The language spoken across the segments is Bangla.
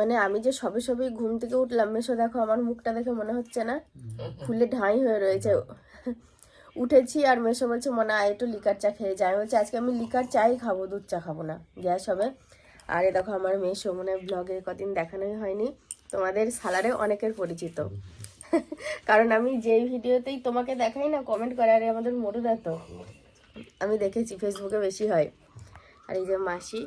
মানে আমি যে সবে সবে ঘুম থেকে উঠলাম, মেশো দেখো, আমার মুখটা দেখে মনে হচ্ছে না। ফুলে ঢাই হয়ে রয়েছে। উঠেছি আর মেশো বলছে, মনে হয় একটু লিকার চা খেয়ে যাই বলছি, আজকে আমি লিকার চাই খাব, দুধ চা খাব না। গ্যাস হবে। আর এ দেখো, আমার মেশো মানে ব্লগে কদিন দেখানোই হয়নি। তোমাদের সালারে অনেকের পরিচিত। কারণ আমি যেই ভিডিওতেই তোমাকে দেখাই না কমেন্ট করে, আরে আমাদের মোটুদা তো। আমি দেখেছি ফেসবুকে বেশি হয়। আর এই যে মাসি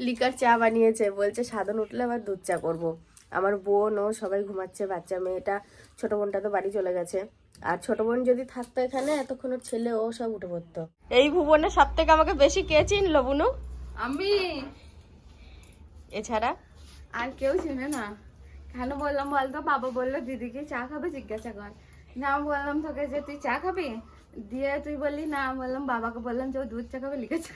লিকার চা বানিয়েছে বলছে সাধন উঠলে আবার দুধ চা করব। আমার বোন ও সবাই ঘুমাচ্ছে বাচ্চা মেয়েটা ছোট বোনটা তো বাড়ি চলে গেছে। আর ছোট বোন যদি থাকতো এখানে এতক্ষণ ওর ছেলে ও সব উঠে পড়তো। এই ভুবনে সব থেকে আমাকে বেশি কে চিনলো বুনু? আমি। এছাড়া? আর কেউ চিনে না। কেন বললাম বলতো? বাবা বলল দিদিকে চা খাবে জিজ্ঞাসা কর। না বললাম তোকে যে তুই চা খাবি? দিয়ে তুই বললি না। বললাম বাবাকে বললাম যে ও দুধ চা খাবে লিখেছে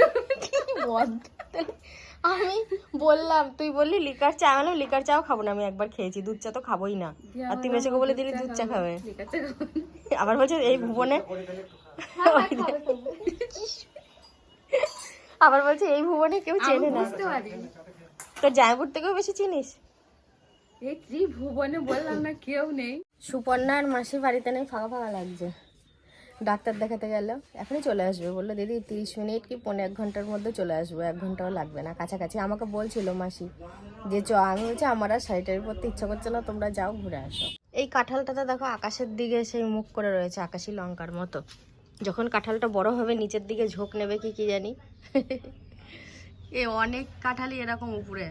আমি বললাম তুই বললি লিকার চা আনো লিকার চাও খাব না আমি একবার খেয়েছি দুধ চা তো খাবোই না। আর তুই মেসেকে বলে দিলি দুধ চা খাবে আবার বলছে এই ভুবনে আবার বলছে এই ভুবনে কেউ চেনে না। তোর জায়পুর থেকেও বেশি চিনিস? এই ত্রিভুবনে বললাম না কেউ নেই। সুপর্ণা আর মাসির বাড়িতে নেই ফাঁকা ফাঁকা লাগছে। ডাক্তার দেখাতে গেল এখনই চলে আসবে। বলল, দিদি, তিরিশ মিনিট কি পনেরো এক ঘণ্টার মধ্যে চলে আসব? এক ঘন্টাও লাগবে না। কাছাকাছি আমাকে বলছিল মাসি যে, চ, আমি বলছি আমার আর শাড়িটারি পরতে ইচ্ছা করছে না, তোমরা যাও ঘুরে আসো। এই কাঁঠালটাতে দেখো আকাশের দিকে সেই মুখ করে রয়েছে, আকাশি লঙ্কার মতো। যখন কাঁঠালটা বড় হবে, নিচের দিকে ঝোঁক নেবে কি কি জানি? এ অনেক কাঁঠালই এরকম উপরে,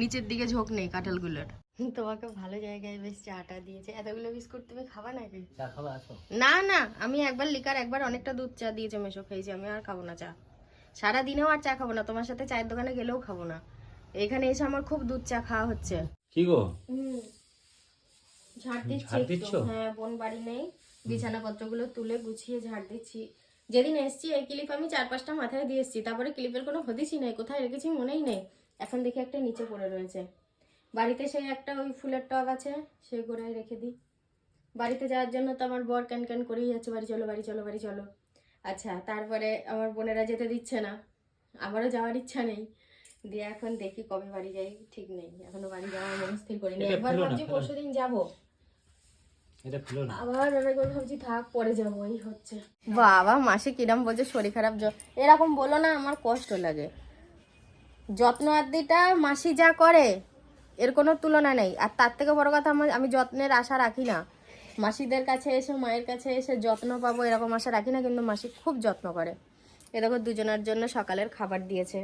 নিচের দিকে ঝোঁক নেই কাঁঠালগুলোর। তোমাকে ভালো জায়গায় বেশ চাটা দিয়েছে। এতগুলো বিস্কুট তুমি খাবা নাকি? না না আমি একবার লিকার একবার অনেকটা দুধ চা দিয়েছে মেশো খেয়েছি আমি আর খাব না চা। সারা দিনেও আর চা খাব না তোমার সাথে চায়ের দোকানে গেলেও খাব না। এখানে এসে আমার খুব দুধ চা খাওয়া হচ্ছে। কি গো? ঝাড় দিচ্ছি? হ্যাঁ বোন বাড়ি নেই। বিছানাপত্রগুলো তুলে গুছিয়ে ঝাড় দিচ্ছি। যেদিন এসছি এই ক্লিপ আমি চার পাঁচটা মাথায় দিয়ে এসছি। তারপরে ক্লিপের কোনো হদিসই নেই কোথায় রেখেছি মনেই নেই। এখন দেখি একটা নিচে পড়ে রয়েছে। বাড়িতে সেই একটা ওই ফুলের টব আছে সেই গোড়ায় রেখে দিই। বাড়িতে যাওয়ার জন্য তো আমার বর ক্যান ক্যান করেই যাচ্ছে বাড়ি চলো বাড়ি চলো বাড়ি চলো। আচ্ছা তারপরে আমার বোনেরা যেতে দিচ্ছে না। আমারও যাওয়ার ইচ্ছা নেই। দিয়ে এখন দেখি কবে বাড়ি যাই ঠিক নেই। এখনও বাড়ি যাওয়ার মন স্থির করিনি। একবার ভাবছি পরশু দিন যাব। এটা ফেলো আবার আরেকবার ভাবছি থাক পরে যাব এই হচ্ছে। বাবা মাসে কিরম বলছে শরীর খারাপ জ- এরকম বলো না আমার কষ্ট লাগে। যত্ন আদিটা মাসি যা করে এর কোনো তুলনা নেই। আর তার থেকে বড় কথা আমার আমি যত্নের আশা রাখি না। মাসিদের কাছে এসে মায়ের কাছে এসে যত্ন পাবো এরকম আশা রাখি না কিন্তু মাসি খুব যত্ন করে। এ দেখো দুজনের জন্য সকালের খাবার দিয়েছে।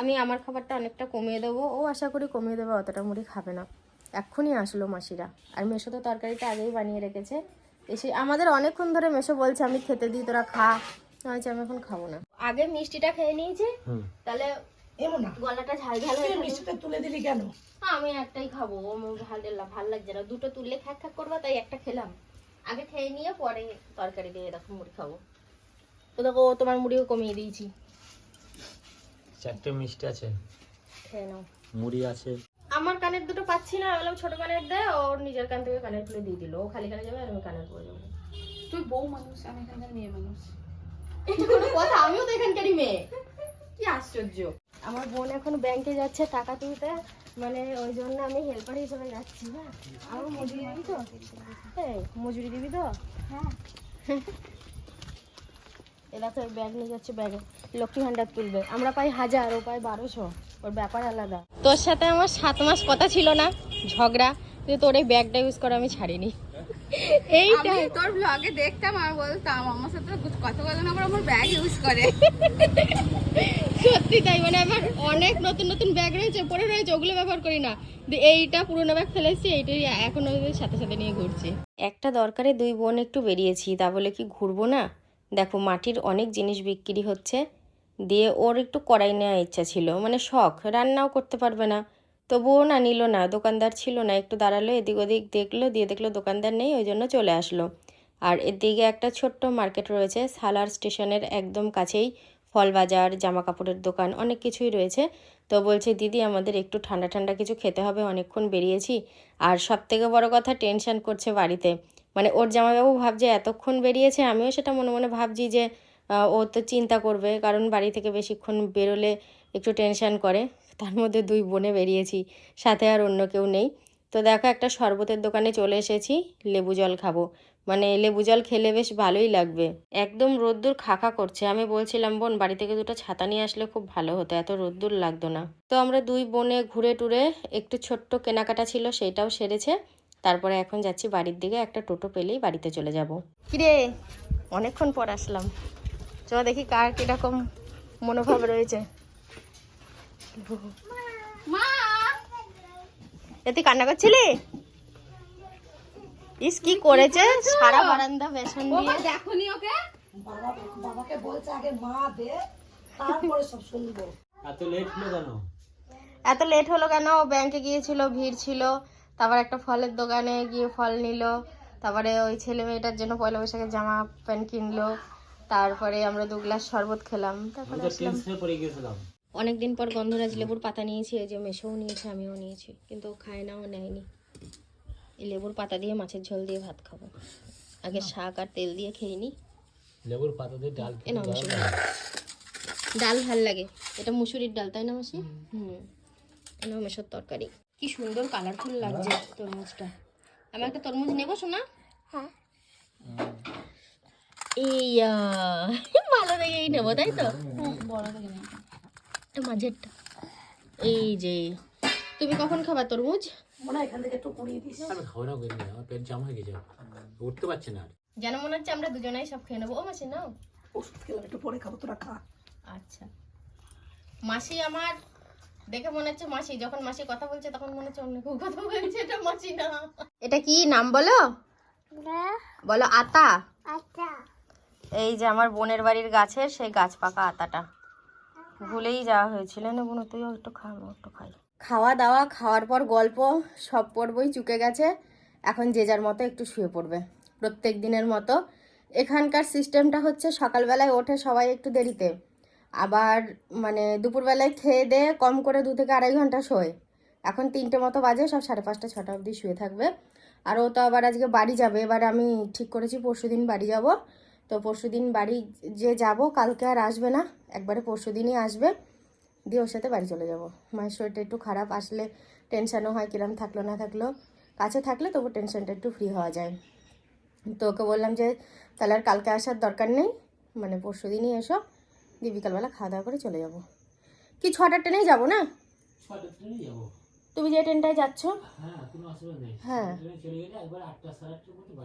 আমি আমার খাবারটা অনেকটা কমিয়ে দেবো। ও আশা করি কমিয়ে দেবে অতটা মুড়ি খাবে না। এক্ষুনি আসলো মাসিরা। আর মেশো তো তরকারিটা আগেই বানিয়ে রেখেছে। এসে আমাদের অনেকক্ষণ ধরে মেশো বলছে আমি খেতে দিই তোরা খা। আমি আমি এখন খাব না। আগে মিষ্টিটা খেয়ে নিয়েছি। তাহলে গলাটা ঝাল ঝাল হয়ে মিষ্টিটা তুলে দিলি কেন? আমি একটাই খাব আমার ভালো ভালো লাগছে না। দুটো তুললে খ্যাক খ্যাক করবা তাই একটা খেলাম। আগে খেয়ে নিয়ে পরে তরকারি দিয়ে দেখো মুড়ি খাব। তো দেখো তোমার মুড়িও কমিয়ে দিয়েছি। চারটে মিষ্টি আছে। খেয়ে নাও। মুড়ি আছে। আমার কানের দুটো পাচ্ছি না আমি বললাম ছোট কানের দেয় ওর নিজের কান থেকে কানের খুলে দিয়ে দিল। ও খালি কানে যাবে আর আমি কানের খুলে যাব। তুই বউ মানুষ আমি এখানকার মেয়ে মানুষ। এটা কোনো কথা আমিও তো এখানকারই মেয়ে। কি আশ্চর্য? আমার বোন এখন ব্যাংকে যাচ্ছে টাকা তুলতে মানে ওই জন্য আমি হেল্পার হিসেবে যাচ্ছি হ্যাঁ? আমার মজুরি দিবি তো? মজুরি দিবি তো? হ্যাঁ। এ দেখো ব্যাগ নিয়ে যাচ্ছে ব্যাগে লক্ষ্মী ভান্ডার তুলবে। আমরা পাই হাজার ও পাই বারোশো। ওর ব্যাপার আলাদা। তোর সাথে আমার সাত মাস কথা ছিল না ঝগড়া। যে তোর এই ব্যাগটা ইউজ করে আমি ছাড়িনি। এইটা। তোর ব্লগে দেখতাম আর বলতাম আমার সাথে কথা বলে না আমার ব্যাগ ইউজ করে। সত্যি তাই মানে আমার অনেক নতুন নতুন ব্যাগ রয়েছে, পরে রয়েছে, ওগুলো ব্যবহার করি না। এইটা পুরোনো ব্যাগ ফেলে এসেছি এইটাই এখন সাথে সাথে নিয়ে ঘুরছি। একটা দরকারে দুই বোন একটু বেরিয়েছি, তা বলে কি ঘুরবো না? দেখো, মাটির অনেক জিনিস বিক্রি হচ্ছে, দিয়ে ওর একটু কড়াই নেওয়ার ইচ্ছা ছিল মানে শখ, রান্নাও করতে পারবে না। তবুও না নিল না, দোকানদার ছিল না, একটু দাঁড়াল, এদিক ওদিক দেখল, দিয়ে দেখল দোকানদার নেই, ওই জন্য চলে আসলো। আর এদিকে একটা ছোট্ট মার্কেট রয়েছে, সালার স্টেশনের একদম কাছেই ফল বাজার জামা কাপড়ের দোকান, অনেক কিছুই রয়েছে। তো বলছে, দিদি, আমাদের একটু ঠান্ডা ঠান্ডা কিছু খেতে হবে, অনেকক্ষণ বেরিয়েছি। আর সব থেকে বড় কথা, টেনশন করছে বাড়িতে। মানে ওর জামাইবাবু ভাবছে, এতক্ষণ বেরিয়েছে? আমিও সেটা মনে মনে ভাবছি যে ও তো চিন্তা করবে, কারণ বাড়ি থেকে বেশিক্ষণ বেরোলে একটু টেনশন করে। তার মধ্যে দুই বোনে বেরিয়েছি, সাথে আর অন্য কেউ নেই। তো দেখো, একটা শরবতের দোকানে চলে এসেছি, লেবু জল খাব। মানে লেবু জল খেলে বেশ ভালোই লাগবে। একদম রোদ্দুর খাখা করছে। আমি বলছিলাম বোন বাড়ি থেকে দুটো ছাতা নিয়ে আসলে খুব ভালো হতো। এত রোদ্দুর লাগতো না। তো আমরা দুই বোনে ঘুরে টুরে একটু ছোট্ট কেনাকাটা ছিল সেটাও সেরেছে। তারপরে এখন যাচ্ছি বাড়ির দিকে। একটা টোটো পেলেই বাড়িতে চলে যাব। কিরে? অনেকক্ষণ পর আসলাম। চ দেখি কার কীরকম মনোভাব রয়েছে। মা! এ তুই কান্না করছিলি? ইস কি করেছে? সারা বারান্দা বেসন দিয়ে দেখনি ওকে? বাবাকে বলছে আগে মা দে তারপরে সব শুনব। এত লেট হলো কেন? এত লেট হলো কেন? ও ব্যাংকে গিয়েছিল ভিড় ছিল। তারপর একটা ফলের দোকানে গিয়ে ফল নিল। তারপরে ওই ছেলে মেয়েটার জন্য পয়লা বৈশাখের জামা প্যান্ট কিনলো। তারপরে আমরা দু গ্লাস শরবত খেলাম। তারপরে অনেকদিন পর গন্ধরাজ লেবুর পাতা নিয়েছি এই যে মেশোও নিয়েছে আমিও নিয়েছি। কিন্তু খায় না ও নেয়নি। লেবুর পাতা দিয়ে মাছের ঝোল দিয়ে ভাত খাব। আগে শাক আর তেল দিয়ে খেয়ে নিই লেবুর পাতা দিয়ে ডাল ডাল ভালো লাগে। এটা মুসুরির ডাল তাই না মাসি? হুম। এনাও মেশোর তরকারি। কি সুন্দর কালারফুল লাগছে তরমুজটা। আমি একটা তরমুজ নেব শোনা হ্যাঁ। এইয়া ভালো দেখেই নেব তাই তো? বড় নেই মাঝেরটা। এই যে তুমি কখন খাবা তরমুজ? আমি খাব না করিনি আমার পেট জাম হয়ে গেছে। উঠতে পারছি না যেন মনে হচ্ছে আমরা দুজনেই সব খেয়ে নেব। ও মাসি নাও। ওষুধ খেলাম একটু পরে খাব তোরা খা। আচ্ছা। মাসি আমার দেখে মনে হচ্ছে মাসি যখন মাসি কথা বলছে তখন মনে হচ্ছে অন্য কেউ কথা বলছে এটা মাসি না। এটা কি নাম বলো? বলো আতা। এই যে আমার বোনের বাড়ির গাছের সেই গাছ পাকা আতাটা। ভুলেই যাওয়া হয়েছিল। না বোন তুইও একটু খা একটু খাই। খাওয়া দাওয়া খাওয়ার পর গল্প, সব পর্বই চুকে গেছে। এখন যে যার মতো একটু শুয়ে পড়বে। প্রত্যেক দিনের মতো এখানকার সিস্টেমটা হচ্ছে সকালবেলায় ওঠে সবাই একটু দেরিতে। আবার মানে দুপুরবেলায় খেয়ে দিয়ে কম করে দু থেকে আড়াই ঘণ্টা শোয়। এখন তিনটে মতো বাজে, সব সাড়ে পাঁচটা, ছটা অবধি শুয়ে থাকবে। আর ও তো আবার আজকে বাড়ি যাবে। এবার আমি ঠিক করেছি পরশু দিন বাড়ি যাব। তো পরশু দিন বাড়ি যে যাব, কালকে আর আসবে না। একবারে পরশু দিনই আসবে। দিয়ে ওর সাথে বাড়ি চলে যাব। মায়ের শরীরটা একটু খারাপ আসলে টেনশানও হয় কিরম থাকল না থাকল। কাছে থাকলে তবু টেনশনটা একটু ফ্রি হওয়া যায়। তো ওকে বললাম যে তাহলে আর কালকে আসার দরকার নেই মানে পরশু দিনই এসো দিয়ে বিকালবেলা খাওয়া দাওয়া করে চলে যাব। কি ছটার ট্রেনেই যাব না? তুমি যে ট্রেনটায় যাচ্ছ? হ্যাঁ হ্যাঁ।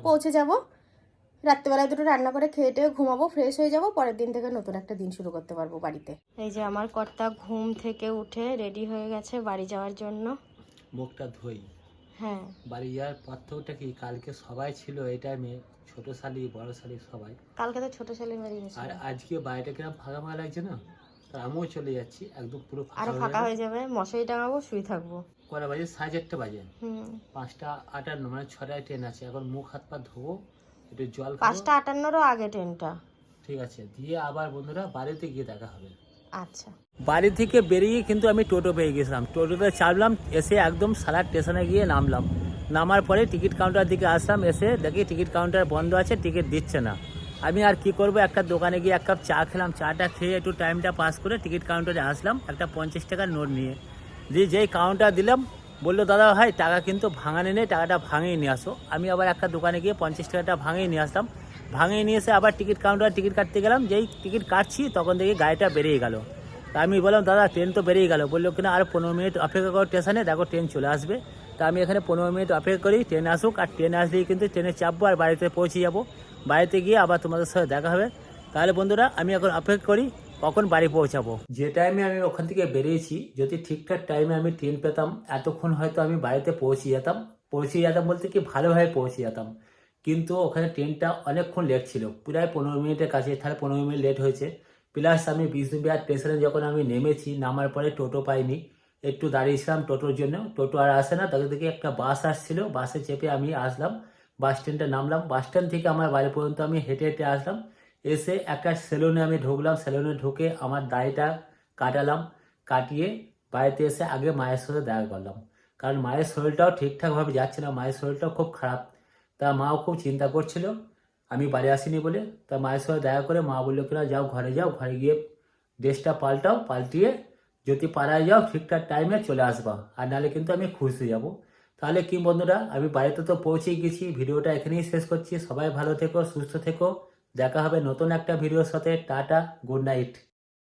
পৌঁছে যাব। রাত্রেবেলায় দুটো রান্না করে খেয়ে টেয়ে ঘুমাবো ফ্রেশ হয়ে যাব পরের দিন থেকে নতুন একটা দিন শুরু করতে পারব বাড়িতে। এই যে আমার কর্তা ঘুম থেকে উঠে রেডি হয়ে গেছে বাড়ি যাওয়ার জন্য। মুখটা ধুই। হ্যাঁ। বাড়ি যাওয়ার পর পার্থক্যটা কি কালকে সবাই ছিল এই টাইমে ছোট শালি বড় শালি সবাই। কালকে তো ছোট শালি বাড়ি গেছে আর আজকে বাড়িটা কিরম ফাঁকা ফাঁকা লাগছে না? তো আমিও চলে যাচ্ছি একদম পুরো আরও ফাঁকা ফাঁকা হয়ে যাবে মশারি টাঙাবো শুয়ে থাকব। কটা বাজে? সাড়ে চারটে বাজে। হুম। পাঁচটা আটান্ন মানে ছটায় ট্রেন আছে। এখন মুখ হাত পা ধোবো একটু জল পাঁচটা আটান্নরও আগে ট্রেনটা। ঠিক আছে দিয়ে আবার বন্ধুরা বাড়িতে গিয়ে দেখা হবে। আচ্ছা। বাড়ি থেকে বেরিয়ে কিন্তু আমি টোটো পেয়ে গেছিলাম। টোটোতে চাপলাম এসে একদম সালার স্টেশনে গিয়ে নামলাম। নামার পরে টিকিট কাউন্টার দিকে আসলাম এসে দেখি টিকিট কাউন্টার বন্ধ আছে টিকিট দিচ্ছে না। আমি আর কি করব একটা দোকানে গিয়ে এক কাপ চা খেলাম। চাটা খেয়ে একটু টাইমটা পাস করে টিকিট কাউন্টারে আসলাম একটা পঞ্চাশ টাকার নোট নিয়ে। দিয়ে যেই কাউন্টার দিলাম বলল, দাদা ভাই, টাকা কিন্তু ভাঙানি নেই, টাকাটা ভাঙিয়ে নিয়ে আসো। আমি আবার একটা দোকানে গিয়ে পঞ্চাশ টাকাটা ভাঙিয়ে নিয়ে আসলাম। ভাঙিয়ে নিয়ে এসে আবার টিকিট কাউন্টারে টিকিট কাটতে গেলাম। যেই টিকিট কাটছি, তখন দেখি গাড়িটা বেরিয়ে গেল। তা আমি বললাম, দাদা, ট্রেন তো বেরিয়ে গেল। বলল, কিনা? আর পনেরো মিনিট অপেক্ষা করো, স্টেশনে। দেখো, ট্রেন চলে আসবে। তা আমি এখানে পনেরো মিনিট অপেক্ষা করি, ট্রেন আসুক। আর ট্রেন আসলেই কিন্তু ট্রেনে চাপবো আর বাড়িতে পৌঁছে যাব। বাড়িতে গিয়ে আবার তোমাদের সাথে দেখা হবে। তাহলে বন্ধুরা, আমি এখন অপেক্ষা করি। কখন বাড়ি পৌঁছাবো? যে টাইমে আমি ওখান থেকে বেরিয়েছি, যদি ঠিকঠাক টাইমে আমি ট্রেন পেতাম, এতক্ষণ হয়তো আমি বাড়িতে পৌঁছে যেতাম। পৌঁছে যেতাম বলতে কি ভালোভাবে পৌঁছে যেতাম। কিন্তু ওখানে ট্রেনটা অনেকক্ষণ লেট ছিল, প্রায় পনেরো মিনিটের কাছে, তাহলে পনেরো মিনিট লেট হয়েছে। প্লাস আমি বিষ্ণুবিহার স্টেশনে যখন আমি নেমেছি, নামার পরে টোটো পাইনি। একটু দাঁড়িয়েছিলাম টোটোর জন্য। টোটো আর আসে না, তাদের থেকে একটা বাস আসছিল। বাসে চেপে আমি আসলাম বাস স্ট্যান্ডে নামলাম। বাস স্ট্যান্ড থেকে আমার বাড়ি পর্যন্ত আমি হেঁটে হেঁটে আসলাম। এসে একটা সেলুনে আমি ঢুকলাম, সেলুনে ঢুকে আমার দাড়িটা কাটালাম, কাটিয়ে বাড়িতে এসে আগে মায়ের সাথে দেখা করলাম। কারণ মায়ের শরীরটাও ঠিকঠাকভাবে যাচ্ছে না, মায়ের শরীরটাও খুব খারাপ। তা মাও খুব চিন্তা করছিল, আমি বাড়ি আসিনি বলে। তা মায়ের সাথে দেখা করে মা বলল, কিনা যাও ঘরে যাও, ঘরে গিয়ে ড্রেসটা পাল্টাও, পাল্টিয়ে যদি পাড়ায় যাও, ঠিকঠাক টাইমে চলে আসবা। আর নাহলে কিন্তু আমি খুশি যাব। তাহলে কি বন্ধুরা, আমি বাড়িতে তো পৌঁছেই গেছি, ভিডিওটা এখানেই শেষ করছি। সবাই ভালো থেকো, সুস্থ থেকো। দেখা হবে নতুন একটা ভিডিওর সাথে টাটা গুড নাইট।